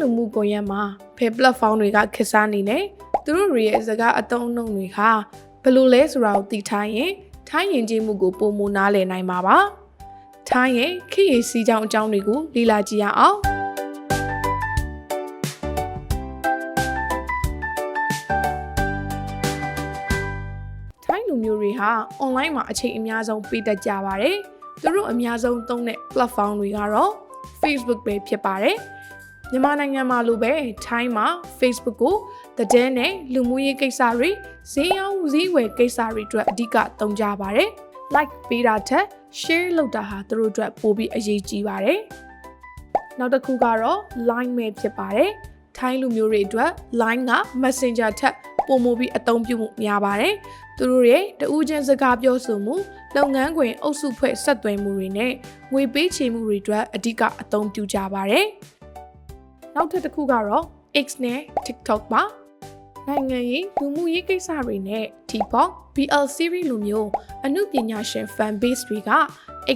လူမှုကွန်ရက်မှာဘယ် platform တွေကခက်စားနေလဲသူတို့တွေရဲ့စကားအသုံးအနှုန်းတွေဟာဘယ်လိုလဲဆိုတာကိုသိထားရင်ထိုင်းယဉ်ကျေးမှုကိုပုံမနားလည်နိုင်မှာပါထိုင်းရဲ့ခေတ်ရည်စီးကြောင်းအကြောင်းတွေကိုလေ့လာကြည့်ရအောင်ထိုင်းလူမျိုးတွေဟာ online မှာအချိန်အများဆုံးပေးတတ်ကြပါတယ်။သူတို့အများဆုံးသုံးတဲ့ platform တွေကတော့ Facebook ပဲဖြစ်ပါတယ်။ မြန်မာနိုင်ငံမှာလိုပဲထိုင်းမှာ Facebook ကိုသတင်းနဲ့လူမှုရေးကိစ္စတွေဈေးရောင်းဈေးဝယ်ကိစ္စတွေအတွက်အဓိကသုံးကြပါတယ်။ like ပေးတာထက် share လုပ်တာဟာသူတို့အတွက်ပိုပြီးအရေးကြီးပါတယ်။နောက်တစ်ခုကတော့ line ပဲဖြစ်ပါတယ်။ထိုင်းလူမျိုးတွေအတွက် line က messenger ထက်ပိုမိုပြီးအသုံးပြုမှုများပါတယ်။သူတို့ရဲ့တဦးချင်းစကားပြောဆိုမှုလုပ်ငန်းခွင်အုပ်စုဖွဲ့ဆက်သွယ်မှုတွေနဲ့ငွေပေးချေမှုတွေအတွက်အဓိကအသုံးပြုကြပါတယ်။ နောက်ထပ်တစ်ခုကတော့ X နဲ့ TikTok ပါ။နိုင်ငံရေးလူမှုရေးကိစ္စတွေနဲ့ TikTok, BL series လိုမျိုးအမှုပညာရှင် fan base တွေက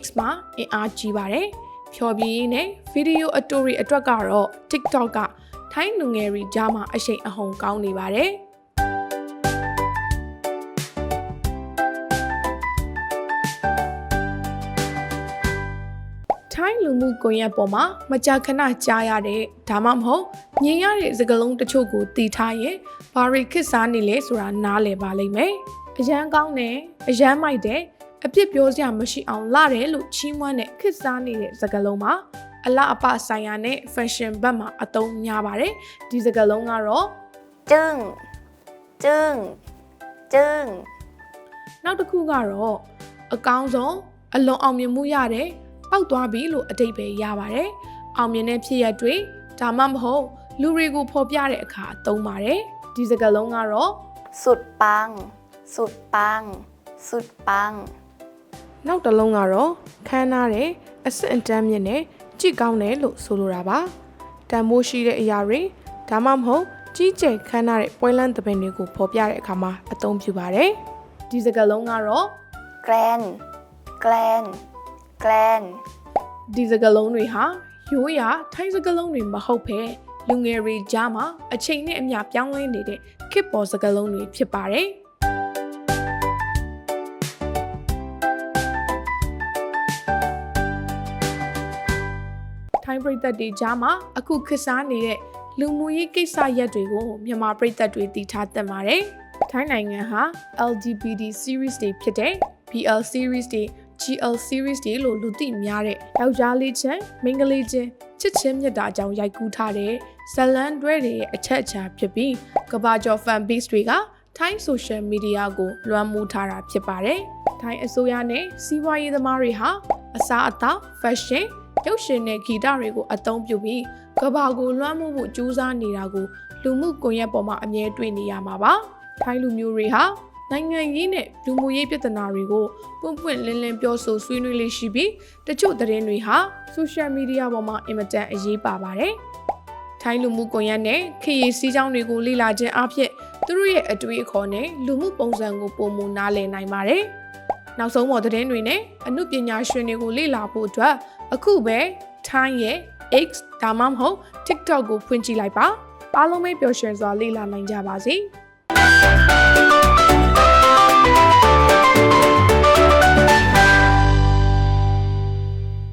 X မှာအင်အားကြီးပါတယ်။ဖြော်ပြရေးနဲ့ဗီဒီယိုအတူတွေအတွက်ကတော့ TikTok ကထိုင်းလူငယ်တွေကြားမှာအရှိန်အဟုန်ကောင်းနေပါတယ်။ ထိုင်းလူမှုကွန်ရက်ပေါ်မှာမကြာခဏကြားရတဲ့ဒါမှမဟုတ်မြင်ရတဲ့စကားလုံးတချို့ကိုတည်ထားရင်ဘာတွေခစ်စားနေလဲဆိုတာနားလည်ပါလိမ့်မယ်။အရန်ကောင်းတယ်အရန်မိုက်တယ်အပြစ်ပြောစရာမရှိအောင်လာတယ်လို့ချီးမွမ်းတဲ့ခစ်စားနေတဲ့စကားလုံးမှာအလအပဆိုင်ရာနဲ့ fashion ဘက်မှာအသုံးများပါတယ်။ဒီစကားလုံးကတော့ จึ้งจึ้งจึ้ง နောက်တစ်ခုကတော့အကောင်းဆုံးအလွန်အောင်မြင်မှုရတယ် ပောက်သွားပြီလို့အတိတ်ပဲရပါတယ်။အောင်မြင်တဲ့ဖြစ်ရပ်တွေဒါမှမဟုတ်လူတွေကိုဖော်ပြတဲ့အခါသုံးပါတယ်။ဒီစကားလုံးကတော့ สุดปัง สุดปัง สุดปัง နောက်တစ်လုံးကတော့ခမ်းနားတဲ့အဆင့်အတန်းမြင့်နဲ့ကြည့်ကောင်းတယ်လို့ဆိုလိုတာပါ။တန်မိုးရှိတဲ့အရာတွေဒါမှမဟုတ်ကြီးကျယ်ခမ်းနားတဲ့ပွဲလန်းသဘင်တွေကိုဖော်ပြတဲ့အခါမှာအသုံးပြုပါတယ်။ဒီစကားလုံးကတော့ แก clan ဒီစကားလုံးတွေဟာရိုးရာထိုင်းစကားလုံးတွေမဟုတ်ဘဲလူငယ်တွေကြားမှာအချိန်နဲ့အမျှပြောင်းလဲနေတဲ့ခေတ်ပေါ်စကားလုံးတွေဖြစ်ပါတယ်ထိုင်းပြည်သက်တွေကြားမှာအခုခစ်စားနေတဲ့လူမှုရေးကိစ္စရပ်တွေကိုမြန်မာပြည်သက်တွေတည်ထားတတ်ပါတယ်။ထိုင်းနိုင်ငံဟာ LGBT series တွေဖြစ်တဲ့ BL series တွေ GL series တွေလို့လူသိများတဲ့ယောက်ျားလေးချင်းမိန်းကလေးချင်းချစ်ချင်းမြတ်တာအကြောင်းရိုက်ကူးထားတဲ့ဇလန်တွဲတွေရဲ့အချက်အချာဖြစ်ပြီးကဘာကျော် fan base တွေကထိုင်း social media ကိုလွှမ်းမိုးထားတာဖြစ်ပါတယ်။ထိုင်းအစိုးရနဲ့စီးပွားရေးသမားတွေဟာအစားအသောက် fashion ရုပ်ရှင်နဲ့ဂီတတွေကိုအသုံးပြုပြီးကဘာကိုလွှမ်းမိုးဖို့ကြိုးစားနေတာကိုလူမှုကွန်ရက်ပေါ်မှာအမြဲတွေ့နေရမှာပါ။ထိုင်းလူမျိုးတွေဟာ နိုင်ငံရေးနဲ့လူမှုရေးပြဿနာတွေကိုပွန့်ပွန့်လင်းလင်းပြောဆိုဆွေးနွေးလေးရှိပြီးတချို့သတင်းတွေဟာဆိုရှယ်မီဒီယာပေါ်မှာအင်မတန်အရေးပါပါတယ်။ထိုင်းလူမှုကွန်ရက်နဲ့ခေတ်ရည်စည်းကြောင်းတွေကိုလေ့လာခြင်းအပြင်သူတို့ရဲ့အတွေ့အခေါ်နဲ့လူမှုပုံစံကိုပုံမနားလည်နိုင်ပါတယ်။နောက်ဆုံးပေါ်သတင်းတွေနဲ့အမှုပညာရှင်တွေကိုလေ့လာဖို့အတွက်အခုပဲထိုင်းရဲ့ X ဒါမှမဟုတ် TikTok ကိုဖွင့်ကြည့်လိုက်ပါအားလုံးပဲပျော်ရွှင်စွာလေ့လာနိုင်ကြပါစေ။